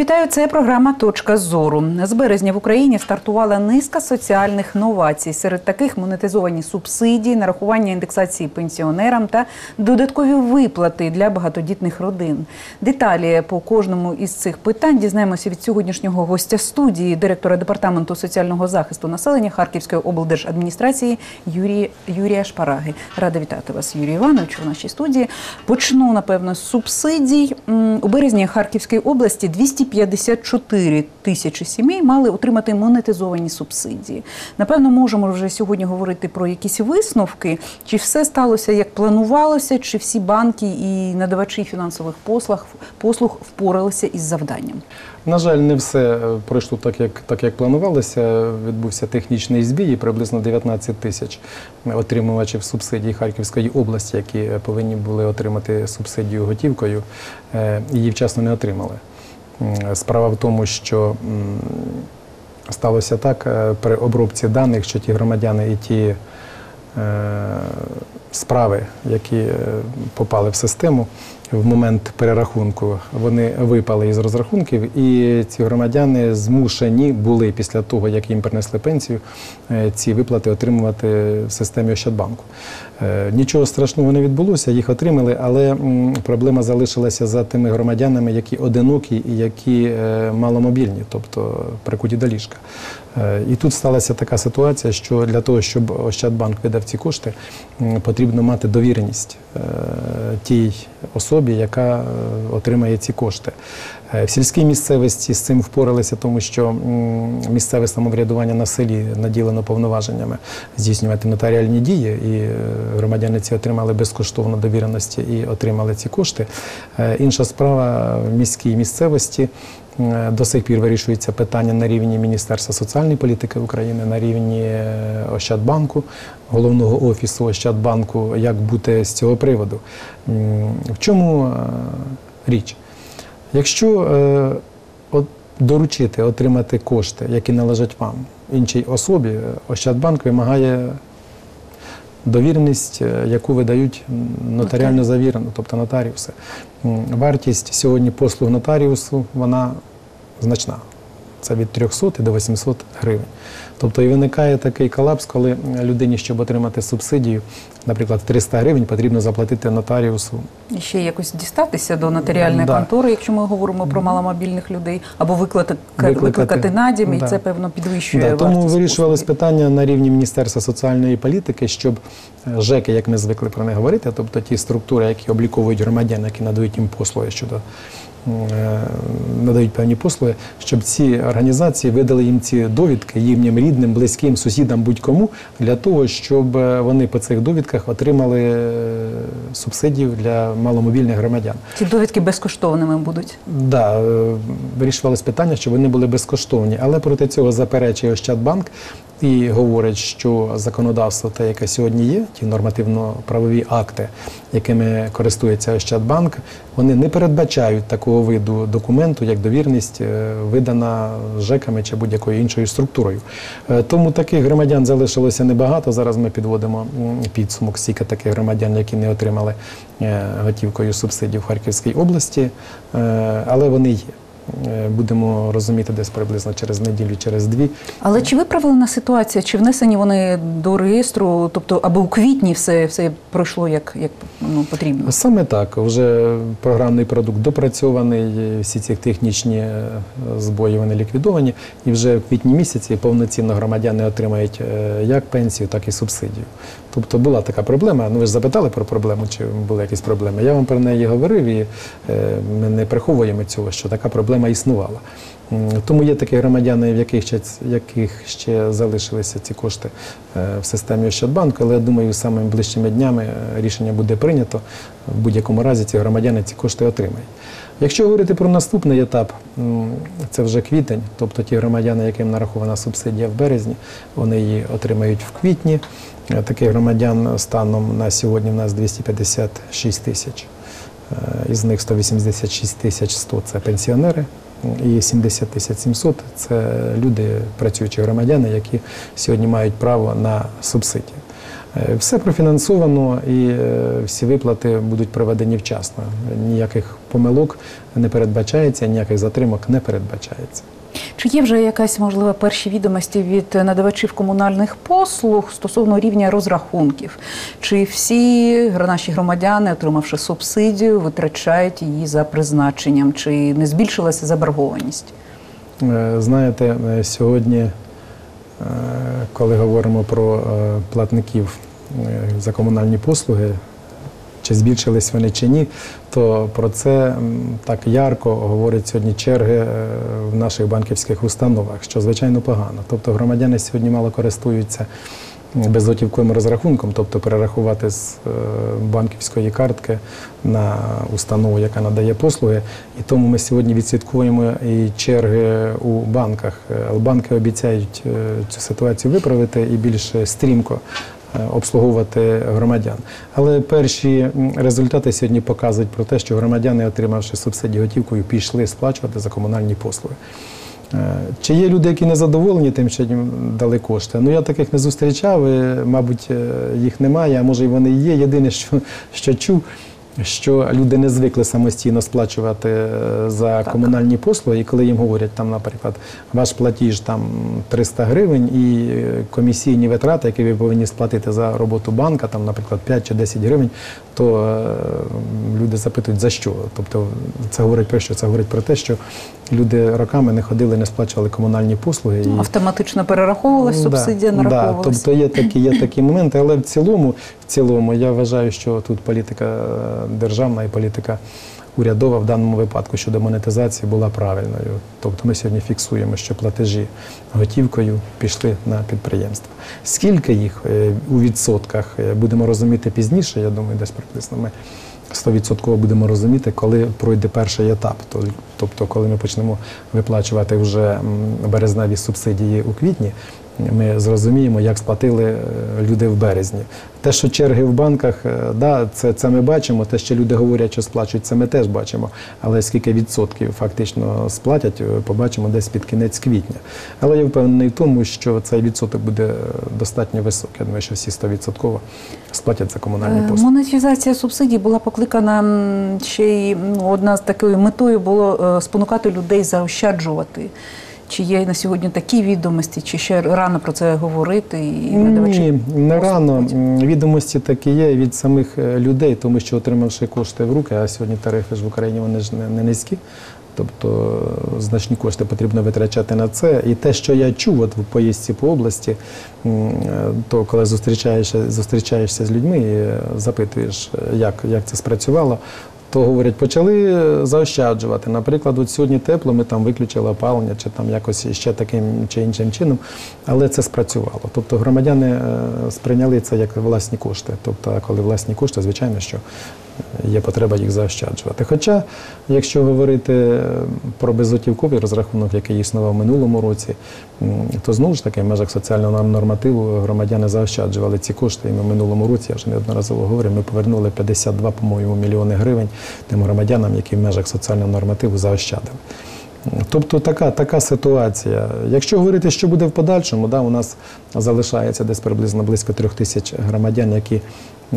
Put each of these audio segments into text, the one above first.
Вітаю, це програма Точка зору. З березня в Україні стартувала низка соціальних новацій. Серед таких монетизовані субсидії, нарахування індексації пенсіонерам та додаткові виплати для багатодітних родин. Деталі по кожному із цих питань дізнаємося від сьогоднішнього гостя студії, директора департаменту соціального захисту населення Харківської облдержадміністрації Юрія, Юрія Шпараги. Рада вітати вас, Юрій Іванович, у нашій студії. Почну напевно з субсидій. У березні Харківської області 254 тисячі сімей мали отримати монетизовані субсидії. Напевно, можемо вже сьогодні говорити про якісь висновки. Чи все сталося як планувалося, чи всі банки і надавачі фінансових послуг, послуг впоралися із завданням? На жаль, не все е, пройшло так, як так як планувалося. Відбувся технічний збій, і приблизно 19 тисяч отримувачів субсидій Харківської області, які повинні були отримати субсидію готівкою, е, її вчасно не отримали. Справа в тому, що сталося так е, при обробці даних, що ті громадяни і ті е, справи, які е, попали в систему в момент перерахунку, вони випали із розрахунків, і ці громадяни змушені були після того, як їм принесли пенсію, е, ці виплати отримувати в системі Ощадбанку. Е, Нічого страшного не відбулося, їх отримали, але проблема залишилася за тими громадянами, які одинокі і які е, маломобільні, тобто прикуті до ліжка. І тут сталася така ситуація, що для того, щоб Ощадбанк видав ці кошти, потрібно мати довіреність тій особі, яка е, отримає ці кошти. Е, В сільській місцевості з цим впоралися, тому що місцеве самоврядування на селі наділено повноваженнями здійснювати нотаріальні дії, і е, громадяни ці отримали безкоштовно довіреності і отримали ці кошти. Е, Інша справа в міській місцевості. До сих пір вирішується питання на рівні Міністерства соціальної політики України, на рівні Ощадбанку, головного офісу Ощадбанку, як бути з цього приводу. В чому річ? Якщо е, от, доручити отримати кошти, які належать вам, іншій особі, е, Ощадбанк вимагає довіреність, е, яку видають нотаріально завірено, тобто нотаріуси. Вартість сьогодні послуг нотаріусу вона значна. Це від 300 до 800 гривень. Тобто і виникає такий колапс, коли людині, щоб отримати субсидію, наприклад, 300 гривень потрібно заплатити нотаріусу І ще якось дістатися до нотаріальної Да. контори, якщо ми говоримо про маломобільних людей, або викликати, Викликати. викликати надім, і Да. це певно підвищує Да, тому вирішувалось питання на рівні Міністерства соціальної політики, щоб е, ЖЕКи, як ми звикли про них говорити, тобто ті структури, які обліковують громадян, які надають їм послуги щодо надають певні послуги, щоб ці організації видали їм ці довідки їхнім рідним, близьким, сусідам, будь-кому, для того, щоб е, вони по цих довідках отримали е, субсидію для маломобільних громадян. Ці довідки безкоштовними будуть. Да, е, вирішувалось питання, щоб вони були безкоштовні, але проти цього заперечує Ощадбанк і говорить, що законодавство, те, яке сьогодні є, ті нормативно-правові акти, якими користується Ощадбанк, вони не передбачають такого виду документу, як довірність, е, видана ЖЕКами чи будь-якою іншою структурою. Е, Тому таких громадян залишилося небагато. Зараз ми підводимо підсумок стільки таких громадян, які не отримали е, готівкою субсидію в Харківській області, але вони є. Будемо розуміти десь приблизно через неділю, через дві. Але чи виправлена ситуація? Чи внесені вони до реєстру? Тобто, аби у квітні все, все пройшло як, як ну, потрібно? Саме так, вже програмний продукт допрацьований, всі ці технічні е, збої вони ліквідовані, і вже в квітні місяці повноцінно громадяни отримають е, як пенсію, так і субсидію. Тобто була така проблема. Ну ви ж запитали про проблему, чи були якісь проблеми. Я вам про неї говорив, і е, ми не приховуємо цього, що така проблема існувала. Тому є такі громадяни, в яких ще, яких ще залишилися ці кошти е, в системі Ощадбанку, але я думаю, самими ближчими днями е, рішення буде прийнято. В будь-якому разі ці громадяни ці кошти отримають. Якщо говорити про наступний етап, це вже квітень, тобто ті громадяни, яким нарахована субсидія в березні, вони її отримають в квітні. Е, Таких громадян станом на сьогодні в нас 256 тисяч. Із них 186 тисяч 100 – це пенсіонери, і 70 тисяч 700 – це люди, працюючі громадяни, які сьогодні мають право на субсидію. Е, Все профінансовано і е, всі виплати будуть проведені вчасно. Ніяких помилок не передбачається, ніяких затримок не передбачається. Чи є вже якась можливо перші відомості від надавачів комунальних послуг стосовно рівня розрахунків? Чи всі наші громадяни, отримавши субсидію, витрачають її за призначенням? Чи не збільшилася заборгованість? Е, Знаєте, е, сьогодні, е, коли говоримо про платників за комунальні послуги, чи збільшились вони чи ні, то про це так ярко говорять сьогодні черги е, в наших банківських установах, що звичайно погано. Тобто громадяни сьогодні мало користуються безготівковим розрахунком, тобто перерахувати з е, банківської картки на установу, яка надає послуги. І тому ми сьогодні відслідкуємо і черги у банках. Е, Банки обіцяють цю ситуацію виправити і більш стрімко обслуговувати громадян. Але перші результати сьогодні показують про те, що громадяни, отримавши субсидії готівкою, пішли сплачувати за комунальні послуги. Е, Чи є люди, які не задоволені тим, що їм дали кошти? Ну я таких не зустрічав, і, мабуть, е, їх немає, а може і вони є. Єдине, що, що чув, що люди не звикли самостійно сплачувати е, за Так. комунальні послуги, і коли їм говорять, там, наприклад, ваш платіж там 300 гривень і е, комісійні витрати, які ви повинні сплатити за роботу банка, там, наприклад, 5 чи 10 гривень, то е, люди запитують за що. Тобто це говорить про що? Це говорить про те, що люди роками не ходили, не сплачували комунальні послуги. І... Автоматично перераховувалась субсидія, да, нараховувалась? тобто є такі, є такі моменти, але в цілому, в цілому я вважаю, що тут політика е, державна і політика урядова в даному випадку щодо монетизації була правильною. Тобто ми сьогодні фіксуємо, що платежі готівкою пішли на підприємства. Скільки їх е, у відсотках е, будемо розуміти пізніше, я думаю, десь приблизно ми. 100% будемо розуміти, коли пройде перший етап. Тобто, коли ми почнемо виплачувати вже березневі субсидії у квітні, ми зрозуміємо, як сплатили е, люди в березні. Те, що черги в банках, е, да, це, це ми бачимо. Те, що люди говорять, що сплачують, це ми теж бачимо. Але скільки відсотків фактично сплатять, е, побачимо десь під кінець квітня. Але я впевнений в тому, що цей відсоток буде достатньо високий. Я думаю, що всі 100% сплатять за комунальні послуги. Монетизація субсидій була покликана ще й ну, одна з такою метою було спонукати людей заощаджувати. Чи є на сьогодні такі відомості, чи ще рано про це говорити і? Ні, не рано. Відомості такі є від самих е, людей, тому що отримавши кошти в руки, а сьогодні тарифи ж в Україні вони ж не, не низькі. Тобто е, значні кошти потрібно витрачати на це. І те, що я чув от в поїздці по області, е, то коли зустрічаєшся, зустрічаєшся з людьми і запитуєш, як, як це спрацювало, то говорять, почали заощаджувати. Наприклад, от сьогодні тепло, ми там виключили опалення, чи там якось ще таким чи іншим чином, але це спрацювало. Тобто громадяни е, сприйняли це як власні кошти. Тобто, коли власні кошти, звичайно, що є потреба їх заощаджувати. Хоча, якщо говорити е, про безготівковий розрахунок, який існував в минулому році, то знову ж таки в межах соціального нормативу громадяни заощаджували ці кошти. І ми в минулому році, я вже неодноразово говорив, ми повернули 52, по-моєму, мільйони гривень тим громадянам, які в межах соціального нормативу заощадили. Тобто така, така ситуація. Якщо говорити, що буде в подальшому, да, у нас залишається десь приблизно близько трьох тисяч громадян, які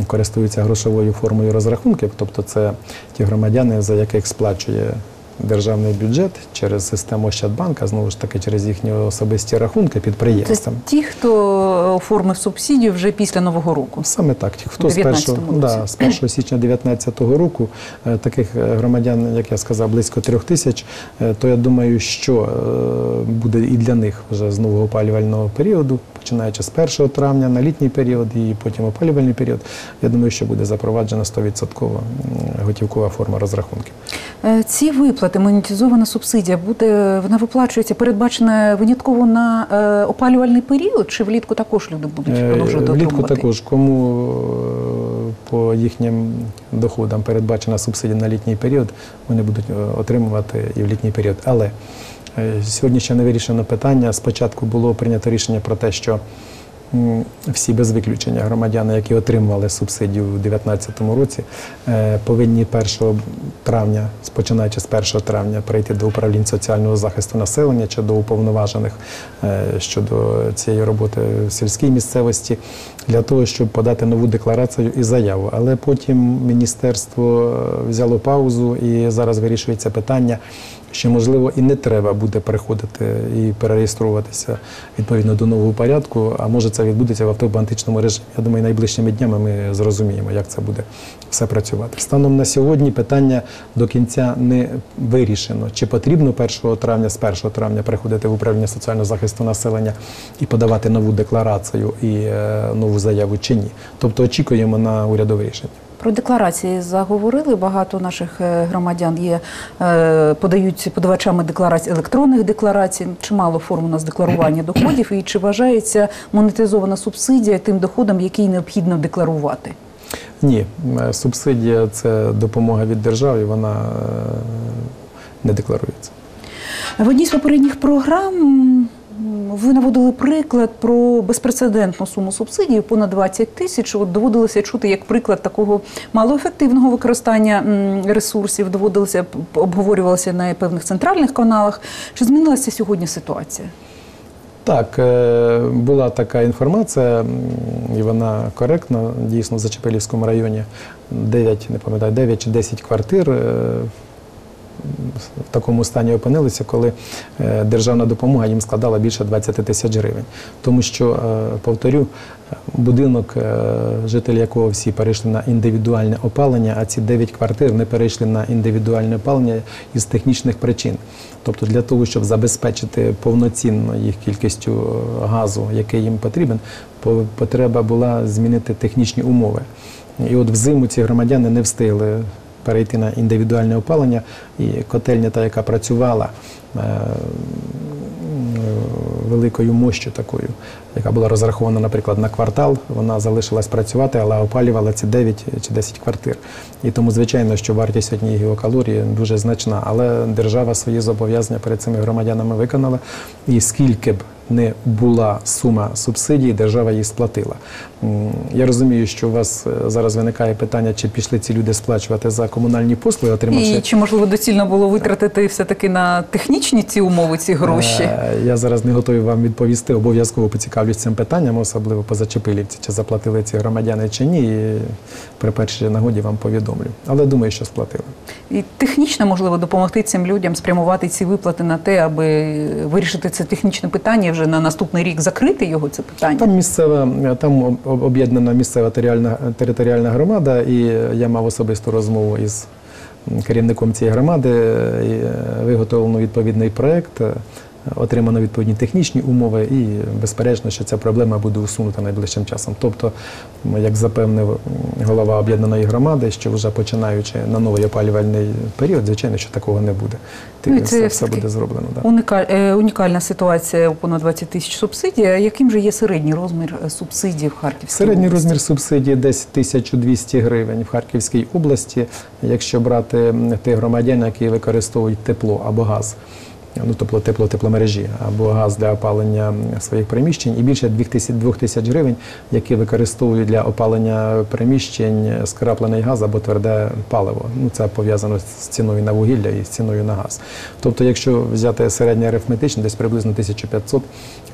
користуються грошовою формою розрахунків. Тобто це ті громадяни, за яких сплачує державний бюджет через систему Ощадбанка, знову ж таки через їхні особисті рахунки Це підприємствам. ті, хто оформив субсидію вже після Нового року. Саме так. Ті, Хто з 1, да, з 1 січня 2019 року е, таких е, громадян, як я сказав, близько трьох тисяч, е, то я думаю, що буде і для них вже з нового опалювального періоду, починаючи з 1 травня на літній період і потім опалювальний період. Я думаю, що буде запроваджена 100% готівкова форма розрахунків. Ці виплати, монетизована субсидія, буде вона виплачується, передбачена винятково на е, опалювальний період, чи влітку також люди будуть Е, продовжувати Влітку також, кому е, по їхнім доходам передбачена субсидія на літній період, вони будуть е, отримувати і в літній період. Але сьогодні ще не вирішено питання. Спочатку було прийнято рішення про те, що всі без виключення громадяни, які отримували субсидію у 2019 році, е, повинні 1 травня, починаючи з 1 травня, прийти до управлінь соціального захисту населення чи до уповноважених е, щодо цієї роботи в сільській місцевості для того, щоб подати нову декларацію і заяву. Але потім міністерство е, взяло паузу і зараз вирішується питання, що можливо і не треба буде переходити і перереєструватися відповідно до нового порядку. А може це відбудеться в автоматичному режимі. Я думаю, найближчими днями ми зрозуміємо, як це буде все працювати. Станом на сьогодні питання до кінця не вирішено. Чи потрібно 1 травня з 1 травня приходити в управління соціального захисту населення і подавати нову декларацію і е, нову заяву, чи ні? Тобто очікуємо на урядове рішення. Про декларації заговорили. Багато наших е, громадян є е, подають подавачами декларацій електронних декларацій. Чимало форм у нас декларування доходів. І чи вважається монетизована субсидія тим доходом, який необхідно декларувати? Ні, е, субсидія це допомога від держави, вона не декларується. В одній з попередніх програм ви наводили приклад про безпрецедентну суму субсидій понад 20 тисяч. От доводилося чути як приклад такого малоефективного використання ресурсів. Доводилося обговорювалося на певних центральних каналах. Чи змінилася сьогодні ситуація? Так, е, була така інформація, і вона коректна. Дійсно, в Зачепилівському районі 9, не пам'ятаю, 9 чи 10 квартир е, в такому стані опинилися, коли е, державна допомога їм складала більше 20 тисяч гривень. Тому що, е, повторю, будинок, е, жителі якого всі перейшли на індивідуальне опалення, а ці 9 квартир не перейшли на індивідуальне опалення із технічних причин. Тобто для того, щоб забезпечити повноцінно їх кількістю газу, який їм потрібен, по- потреба була змінити технічні умови. І от взиму ці громадяни не встигли перейти на індивідуальне опалення, і котельня, та, яка працювала е, великою мощю такою, яка була розрахована, наприклад, на квартал, вона залишилась працювати, але опалювала ці 9 чи 10 квартир. І тому, звичайно, що вартість однієї гігакалорії дуже значна. Але держава свої зобов'язання перед цими громадянами виконала. І скільки б не була сума субсидій, держава її сплатила. Я розумію, що у вас е, зараз виникає питання, чи пішли ці люди сплачувати за комунальні послуги, отримавши І чи можливо доцільно було витратити все таки на технічні ці умови, ці гроші? Е, Я зараз не готовий вам відповісти. Обов'язково поцікавлюсь цим питанням, особливо по Зачепилівці, чи заплатили ці громадяни чи ні. І при першій нагоді вам повідомлю. Але думаю, що сплатили. І технічно можливо допомогти цим людям спрямувати ці виплати на те, аби вирішити це технічне питання вже на наступний рік закрити його це питання. Там місцева, там об- об- об'єднана місцева територіальна, територіальна громада, і я мав особисту розмову із керівником цієї громади. і, е, Виготовлено відповідний проєкт, е, отримано відповідні технічні умови, і безперечно, що ця проблема буде усунута найближчим часом. Тобто, як запевнив голова об'єднаної громади, що вже починаючи на новий опалювальний період, звичайно, що такого не буде. Ти- Ну, це все, все буде зроблено. Да. Е, унікальна ситуація у понад 20 тисяч субсидій. Яким же є середній розмір е, субсидій в Харківській Середній області? розмір субсидії десь 1200 гривень в Харківській області. Якщо брати тих громадян, які використовують тепло або газ, ну тобто тепло тепломережі або газ для опалення своїх приміщень, і більше 2000 2000 гривень, які використовують для опалення приміщень скраплений газ або тверде паливо. Ну це пов'язано з ціною на вугілля і з ціною на газ. Тобто, якщо взяти середнє арифметичне, десь приблизно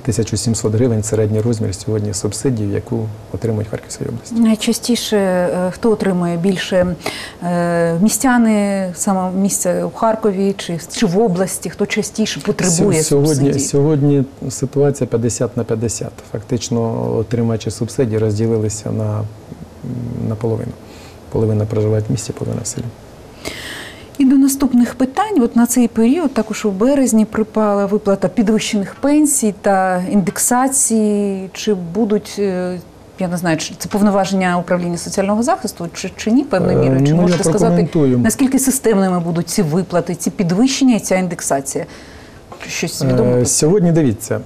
1500-1700 гривень середній розмір сьогодні субсидії, яку отримують в Харківській області. Найчастіше е, хто отримує більше е, містяни саме місце у Харкові чи, чи в області? Хто частіше потребує сьогодні, субсидій? сьогодні ситуація 50 на 50. Фактично, отримачі субсидій розділилися на, на половину. Половина проживає в місті, половина в селі. І до наступних питань. От на цей період також у березні припала виплата підвищених пенсій та індексації. Чи будуть е, я не знаю, чи це повноваження управління соціального захисту, чи, чи ні, певною Е, мірою? Чи ну, можете сказати, наскільки системними будуть ці виплати, ці підвищення і ця індексація? Щось відомо? Е, Сьогодні дивіться,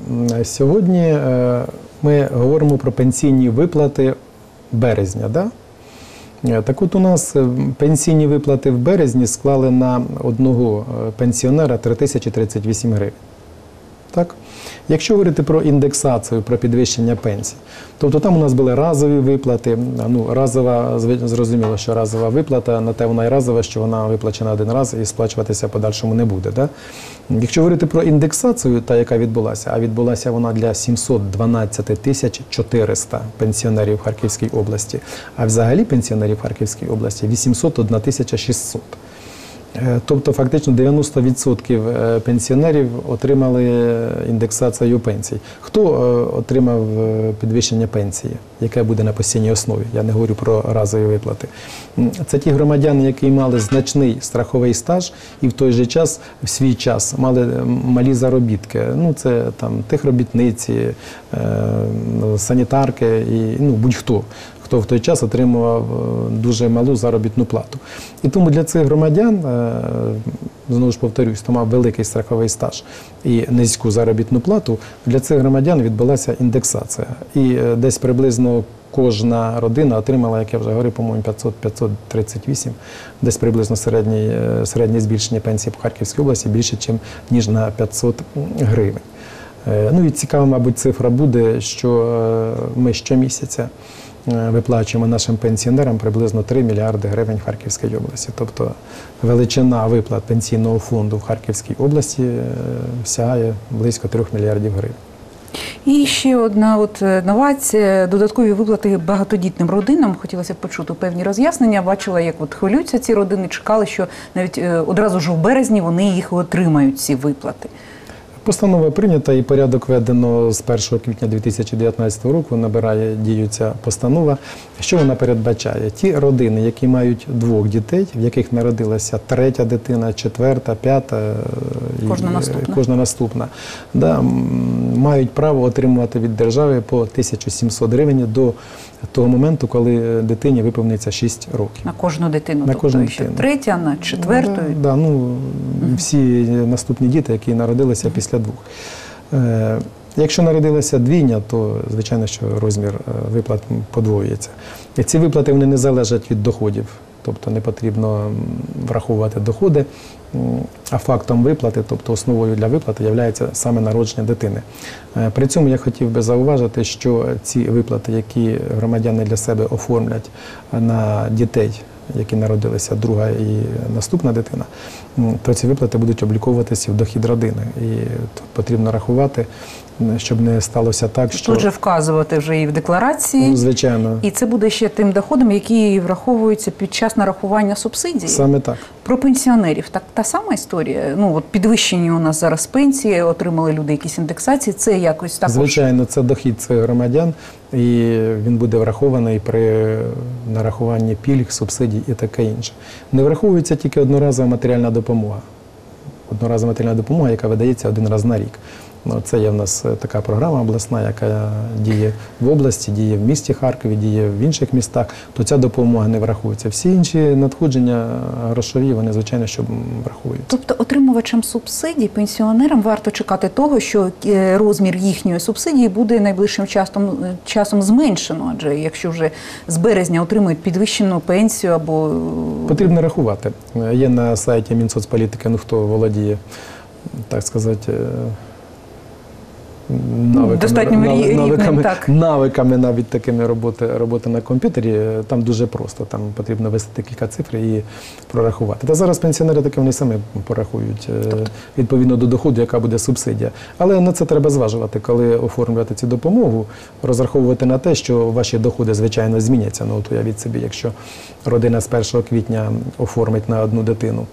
сьогодні е, ми говоримо про пенсійні виплати березня. Да? Так от у нас пенсійні виплати в березні склали на одного пенсіонера 3038 гривень. Так? Якщо говорити про індексацію, про підвищення пенсій, тобто там у нас були разові виплати. Ну, разова, зрозуміло, що разова виплата, на те вона і разова, що вона виплачена один раз і сплачуватися подальшому не буде. Да? Якщо говорити про індексацію, та яка відбулася, а відбулася вона для 712 тисяч 400 пенсіонерів в Харківській області, а взагалі пенсіонерів в Харківській області 801 тисяча 600. Е, Тобто, фактично 90% е, пенсіонерів отримали індексацію пенсій. Хто е, отримав підвищення пенсії, яке буде на постійній основі? Я не говорю про разові виплати. Це ті громадяни, які мали значний страховий стаж і в той же час, в свій час, мали малі заробітки. Ну, це там техробітниці, ну, санітарки і ну, будь-хто хто в той час отримував е, дуже малу заробітну плату. І тому для цих громадян, е, знову ж повторюсь, хто мав великий страховий стаж і низьку заробітну плату, для цих громадян відбулася індексація. І е, десь приблизно кожна родина отримала, як я вже говорив, по-моєму, 500-538, десь приблизно середнє, е, середнє збільшення пенсії по Харківській області більше, чим, ніж на 500 гривень. Ну і цікава, мабуть, цифра буде, що ми щомісяця виплачуємо нашим пенсіонерам приблизно 3 мільярди гривень в Харківській області. Тобто величина виплат пенсійного фонду в Харківській області е, сягає близько 3 мільярдів гривень. І ще одна от е, новація, додаткові виплати багатодітним родинам. Хотілося б почути певні роз'яснення. Бачила, як от хвилюються ці родини, чекали, що навіть е, одразу ж у березні вони їх отримають, ці виплати. Постанова прийнята і порядок введено з 1 квітня 2019 року. Набирає дію ця постанова. Що вона передбачає? Ті родини, які мають двох дітей, в яких народилася третя дитина, четверта, п'ята е, і, Кожна наступна. кожна наступна да, мають право отримувати від держави по 1700 гривень до того моменту, коли дитині виповниться 6 років. На кожну дитину. На тобто кожну ще дитину. третя, на четверту. Да, да, ну, всі наступні діти, які народилися після двох. Е, якщо народилася двійня, то звичайно, що розмір е, виплат подвоюється. І ці виплати вони не залежать від доходів. Тобто не потрібно враховувати доходи, а фактом виплати, тобто основою для виплати, є саме народження дитини. Е, При цьому я хотів би зауважити, що ці виплати, які громадяни для себе оформлять на дітей, які народилися друга і наступна дитина, то ці виплати будуть обліковуватися в дохід родини. І тут потрібно рахувати, щоб не сталося так, що Тут же вказувати вже і в декларації. ну, звичайно І це буде ще тим доходом, який враховується під час нарахування субсидій. саме так. Про пенсіонерів так та сама історія. Ну от підвищені у нас зараз пенсії, отримали люди якісь індексації. Це якось також Звичайно, це дохід цих громадян, і він буде врахований при нарахуванні пільг, субсидій і таке інше. Не враховується тільки одноразова матеріальна допомога. Одноразова матеріальна допомога, яка видається один раз на рік. Ну, це є в нас е, така програма обласна, яка діє в області, діє в місті Харкові, діє в інших містах, то ця допомога не враховується. Всі інші надходження е, грошові, вони, звичайно, що м, враховуються. Тобто отримувачам субсидій, пенсіонерам варто чекати того, що е, розмір їхньої субсидії буде найближчим часом, часом зменшено. Адже якщо вже з березня отримують підвищену пенсію або Потрібно рахувати. Є на сайті Мінсоцполітики, ну хто володіє, так сказати, навиками, рі- рівнем, навиками, так. навиками навіть такими роботи, роботи на комп'ютері, там дуже просто. Там потрібно ввести кілька цифр і прорахувати. Та зараз пенсіонери таки вони самі порахують е, Тобто? відповідно до доходу, яка буде субсидія. Але на це треба зважувати, коли оформлювати цю допомогу, розраховувати на те, що ваші доходи, звичайно, зміняться. Ну, от уявіть собі, якщо родина з 1 квітня оформить на одну дитину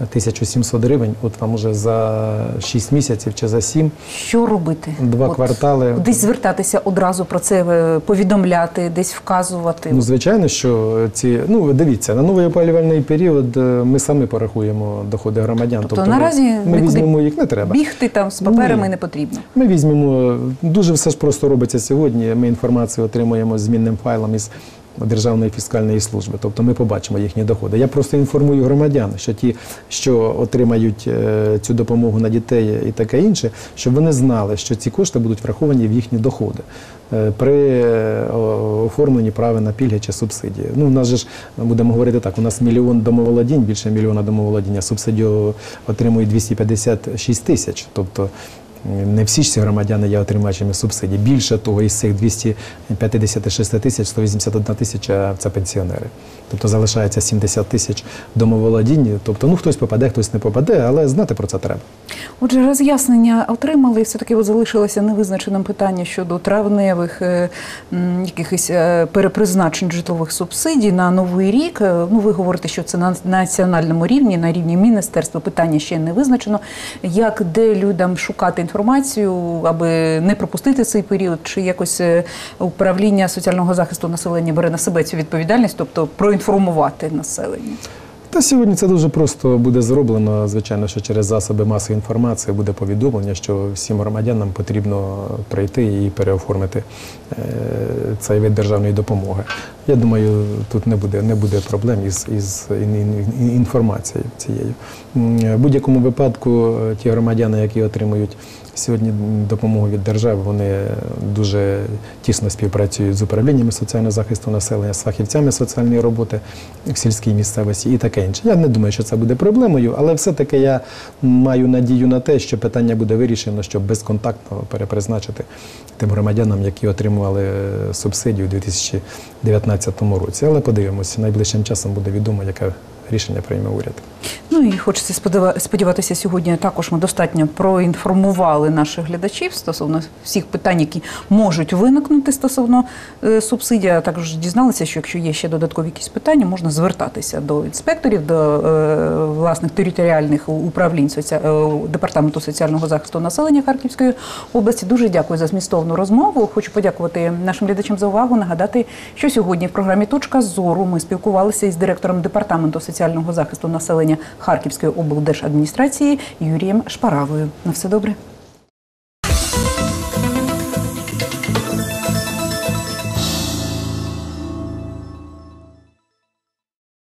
1700 гривень, от вам уже за 6 місяців чи за 7, що робити? два От квартали. Десь звертатися одразу про це е, повідомляти, десь вказувати. Ну, звичайно, що ці ну дивіться на новий опалювальний період. е, Ми самі порахуємо доходи громадян. Тобто ми- наразі ми візьмемо їх не треба. Бігти там з паперами Ні. не потрібно. Ми візьмемо дуже все ж просто робиться сьогодні. Ми інформацію отримуємо змінним файлом із Державної фіскальної служби, тобто ми побачимо їхні доходи. Я просто інформую громадян, що ті, що отримають е, цю допомогу на дітей і таке інше, щоб вони знали, що ці кошти будуть враховані в їхні доходи е, при е, оформленні права на пільги чи субсидії. Ну, у нас же ж будемо говорити так: у нас мільйон домоволодінь, більше мільйона домоволодіння, субсидію отримують 256 тисяч. Тобто Не всі ж ці громадяни є отримачами субсидій. Більше того, із цих 256 тисяч 181 тисяча це пенсіонери. Тобто залишається 70 тисяч домоволодінь. Тобто, ну хтось попаде, хтось не попаде, але знати про це треба. Отже, роз'яснення отримали, все-таки от залишилося невизначеним питання щодо травневих е, якихось е, перепризначень житлових субсидій на новий рік. Е, Ну, ви говорите, що це на національному рівні, на рівні міністерства питання ще не визначено. Як де людям шукати інформацію, аби не пропустити цей період, чи якось е, управління соціального захисту населення бере на себе цю відповідальність, тобто проінформувати населення? Та сьогодні це дуже просто буде зроблено. Звичайно, що через засоби масової інформації буде повідомлення, що всім громадянам потрібно прийти і переоформити е, цей вид державної допомоги. Я думаю, тут не буде, не буде проблем із, із ін- ін- інформацією цією. В будь-якому випадку е, ті громадяни, які отримують сьогодні допомогу від держави, вони дуже тісно співпрацюють з управліннями соціального захисту населення, з фахівцями соціальної роботи в сільській місцевості і таке інше. Я не думаю, що це буде проблемою, але все-таки я маю надію на те, що питання буде вирішено, щоб безконтактно перепризначити тим громадянам, які отримували е, субсидію у 2019 році. Але подивимося, найближчим часом буде відомо, яке рішення прийме уряд. Ну і хочеться сподіва- сподіватися, сьогодні також ми достатньо проінформували наших глядачів стосовно всіх питань, які можуть виникнути стосовно е, субсидій. Також дізналися, що якщо є ще додаткові якісь питання, можна звертатися до інспекторів, до е, власних територіальних управлінь соці... е, департаменту соціального захисту населення Харківської області. Дуже дякую за змістовну розмову. Хочу подякувати нашим глядачам за увагу. Нагадати, що сьогодні в програмі Точка зору ми спілкувалися із директором департаменту соціального захисту населення Харківської облдержадміністрації Юрієм Шпаравою. На все добре.